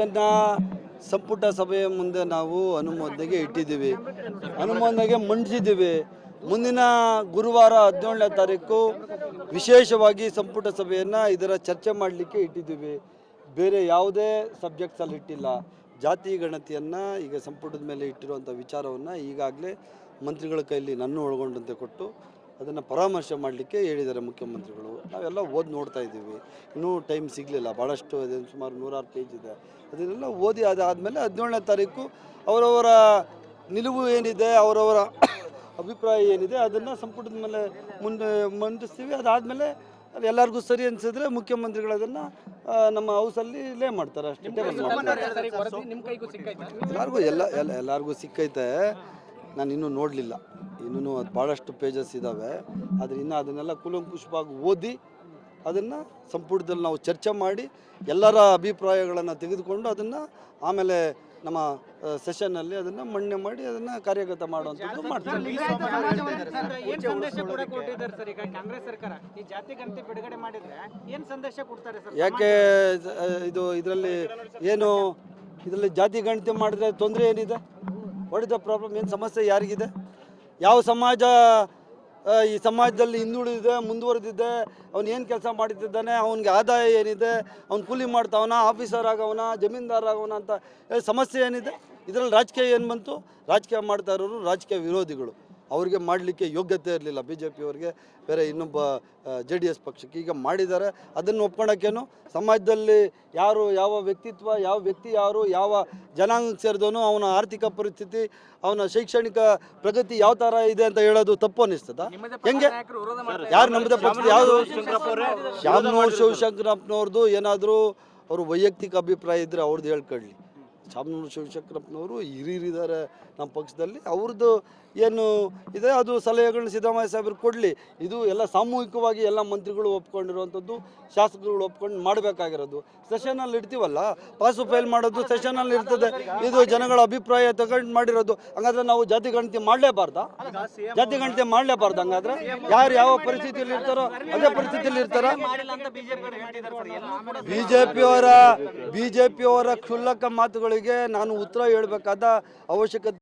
ಗಣತಿಯನ್ನು ಸಂಪುಟ ಸಭೆಯ ಮುಂದೆ ನಾವು ಅನುಮೋದನೆಗೆ ಇಟ್ಟಿದ್ದೀವಿ. ಅನುಮೋದನೆಗೆ ಮಂಡಿಸಿದ್ದೀವಿ. ಮುಂದಿನ ಗುರುವಾರ ಹದಿನೇಳನೇ ತಾರೀಕು ವಿಶೇಷವಾಗಿ ಸಂಪುಟ ಸಭೆಯನ್ನು ಇದರ ಚರ್ಚೆ ಮಾಡಲಿಕ್ಕೆ ಇಟ್ಟಿದ್ದೀವಿ. ಬೇರೆ ಯಾವುದೇ ಸಬ್ಜೆಕ್ಟ್ಸಲ್ಲಿ ಇಟ್ಟಿಲ್ಲ. ಜಾತಿ ಗಣತಿಯನ್ನು ಈಗ ಸಂಪುಟದ ಮೇಲೆ ಇಟ್ಟಿರುವಂಥ ವಿಚಾರವನ್ನು ಈಗಾಗಲೇ ಮಂತ್ರಿಗಳ ಕೈಲಿ ನನ್ನ ಒಳಗೊಂಡಂತೆ ಕೊಟ್ಟು ಅದನ್ನು ಪರಾಮರ್ಶೆ ಮಾಡಲಿಕ್ಕೆ ಹೇಳಿದ್ದಾರೆ ಮುಖ್ಯಮಂತ್ರಿಗಳು. ನಾವೆಲ್ಲ ಓದಿ ನೋಡ್ತಾ ಇದ್ದೀವಿ. ಇನ್ನೂ ಟೈಮ್ ಸಿಗಲಿಲ್ಲ. ಭಾಳಷ್ಟು ಇದೆ ಸುಮಾರು ನೂರಾರು ಪೇಜ್ ಇದೆ. ಅದನ್ನೆಲ್ಲ ಓದಿ ಅದಾದಮೇಲೆ ಹದಿನೇಳನೇ ತಾರೀಕು ಅವರವರ ನಿಲುವು ಏನಿದೆ ಅವರವರ ಅಭಿಪ್ರಾಯ ಏನಿದೆ ಅದನ್ನು ಸಂಪುಟದ ಮೇಲೆ ಮುಂದೆ ಮಂಡಿಸ್ತೀವಿ. ಅದಾದಮೇಲೆ ಅದು ಎಲ್ಲರಿಗೂ ಸರಿ ಅನಿಸಿದ್ರೆ ಮುಖ್ಯಮಂತ್ರಿಗಳು ಅದನ್ನು ನಮ್ಮ ಹೌಸಲ್ಲಿ ಲೇ ಮಾಡ್ತಾರೆ ಅಷ್ಟೇ. ಎಲ್ಲರಿಗೂ ಎಲ್ಲ ಎಲ್ಲ ಎಲ್ಲರಿಗೂ ಸಿಕ್ಕೈತೆ. ನಾನು ಇನ್ನೂ ನೋಡಲಿಲ್ಲ. ಇನ್ನೂ ಅದು ಭಾಳಷ್ಟು ಪೇಜಸ್ ಇದ್ದಾವೆ ಆದರೆ ಇನ್ನು ಅದನ್ನೆಲ್ಲ ಕೂಲಂಕುಷವಾಗಿ ಓದಿ ಅದನ್ನು ಸಂಪುಟದಲ್ಲಿ ನಾವು ಚರ್ಚೆ ಮಾಡಿ ಎಲ್ಲರ ಅಭಿಪ್ರಾಯಗಳನ್ನು ತೆಗೆದುಕೊಂಡು ಅದನ್ನು ಆಮೇಲೆ ನಮ್ಮ ಸೆಷನ್ನಲ್ಲಿ ಅದನ್ನು ಮಣ್ಣೆ ಮಾಡಿ ಅದನ್ನು ಕಾರ್ಯಗತ ಮಾಡುವಂಥದ್ದು ಮಾಡ್ತೀವಿ. ಏನ್ ಸಂದೇಶ ಕೂಡ ಕೊಟ್ಟಿದ್ದಾರೆ ಸರ್ ಈಗ ಕಾಂಗ್ರೆಸ್ ಸರ್ಕಾರ? ಈ ಜಾತಿ ಗಣತಿ ಬಿಡುಗಡೆ ಮಾಡಿದ್ರೆ ಏನ್ ಸಂದೇಶ ಕೊಡ್ತಾರೆ ಸರ್? ಯಾಕೆ ಇದು ಇದರಲ್ಲಿ ಏನು ಇದರಲ್ಲಿ ಜಾತಿ ಗಣತಿ ಮಾಡಿದ್ರೆ ತೊಂದರೆ ಏನಿದೆ? ವಾಟ್ ಇಸ್ ದ ಪ್ರಾಬ್ಲಮ್ ಏನು ಸಮಸ್ಯೆ ಯಾರಿಗಿದೆ? ಯಾವ ಸಮಾಜ ಈ ಸಮಾಜದಲ್ಲಿ ಹಿಂದುಳಿದಿದೆ, ಮುಂದುವರೆದಿದೆ, ಅವನು ಏನು ಕೆಲಸ ಮಾಡುತ್ತಿದ್ದಾನೆ ಅವನಿಗೆ ಆದಾಯ ಏನಿದೆ, ಅವ್ನು ಕೂಲಿ ಮಾಡ್ತಾವನ ಆಫೀಸರ್ ಆಗವನ, ಜಮೀನ್ದಾರ ಆಗವನ ಅಂತ ಸಮಸ್ಯೆ ಏನಿದೆ? ಇದರಲ್ಲಿ ರಾಜಕೀಯ ಏನು ಬಂತು? ರಾಜಕೀಯ ಮಾಡ್ತಾ ಇರೋರು ರಾಜಕೀಯ ವಿರೋಧಿಗಳು. ಅವರಿಗೆ ಮಾಡಲಿಕ್ಕೆ ಯೋಗ್ಯತೆ ಇರಲಿಲ್ಲ. ಬಿ ಜೆ ಪಿಯವರಿಗೆ ಬೇರೆ ಇನ್ನೊಬ್ಬ ಜೆ ಡಿ ಎಸ್ ಪಕ್ಷಕ್ಕೆ ಈಗ ಮಾಡಿದ್ದಾರೆ. ಅದನ್ನು ಒಪ್ಕೊಳಕ್ಕೇನು ಸಮಾಜದಲ್ಲಿ ಯಾರು ಯಾವ ವ್ಯಕ್ತಿತ್ವ ಯಾವ ವ್ಯಕ್ತಿ ಯಾರು ಯಾವ ಜನಾಂಗಕ್ಕೆ ಸೇರಿದವನು ಅವನ ಆರ್ಥಿಕ ಪರಿಸ್ಥಿತಿ ಅವನ ಶೈಕ್ಷಣಿಕ ಪ್ರಗತಿ ಯಾವ ಥರ ಇದೆ ಅಂತ ಹೇಳೋದು ತಪ್ಪು ಅನ್ನಿಸ್ತದ ಹೆಂಗೆ? ಯಾರು ನಮ್ಮದೇ ಪಕ್ಷದ ಯಾವುದು? ಶ್ಯಾಮನೂರ್ ಶಿವಶಂಕರಪ್ಪನವ್ರದ್ದು ಏನಾದರೂ ಅವರು ವೈಯಕ್ತಿಕ ಅಭಿಪ್ರಾಯ ಇದ್ದರೆ ಅವ್ರದ್ದು ಹೇಳ್ಕೊಳ್ಳಿ. ಶಾಮನೂರು ಶಿವಶಂಕರಪ್ಪನವರು ಹಿರಿಯರಿದ್ದಾರೆ ನಮ್ಮ ಪಕ್ಷದಲ್ಲಿ. ಅವ್ರದ್ದು ಏನು ಇದೆ ಅದು ಸಲಹೆಗಳನ್ನ ಸಿದ್ದರಾಮಯ್ಯ ಸಾಹೇಬರು ಕೊಡಲಿ. ಇದು ಎಲ್ಲ ಸಾಮೂಹಿಕವಾಗಿ ಎಲ್ಲ ಮಂತ್ರಿಗಳು ಒಪ್ಕೊಂಡಿರುವಂಥದ್ದು ಶಾಸಕರುಗಳು ಒಪ್ಕೊಂಡು ಮಾಡಬೇಕಾಗಿರೋದು. ಸೆಷನಲ್ಲಿ ಇಡ್ತೀವಲ್ಲ ಪಾಸು ಫೈಲ್ ಮಾಡೋದು ಸೆಷನಲ್ಲಿ ಇರ್ತದೆ. ಇದು ಜನಗಳ ಅಭಿಪ್ರಾಯ ತಗೊಂಡು ಮಾಡಿರೋದು. ಹಂಗಾದ್ರೆ ನಾವು ಜಾತಿ ಗಣತಿ ಮಾಡಲೇಬಾರ್ದ? ಜಾತಿ ಗಣತಿ ಮಾಡಲೇಬಾರ್ದು ಹಂಗಾದ್ರೆ? ಯಾರು ಯಾವ ಪರಿಸ್ಥಿತಿಯಲ್ಲಿ ಇರ್ತಾರೋ ಅದೇ ಪರಿಸ್ಥಿತಿಯಲ್ಲಿ ಇರ್ತಾರ ಮಾಡಿಲ್ಲ ಅಂತ ಜೆ ಪಿಯವರ ಕ್ಷುಲ್ಲಕ ಮಾತುಗಳಿಗೆ ನಾನು ಉತ್ತರ ಹೇಳಬೇಕಾದ ಅವಶ್ಯಕತೆ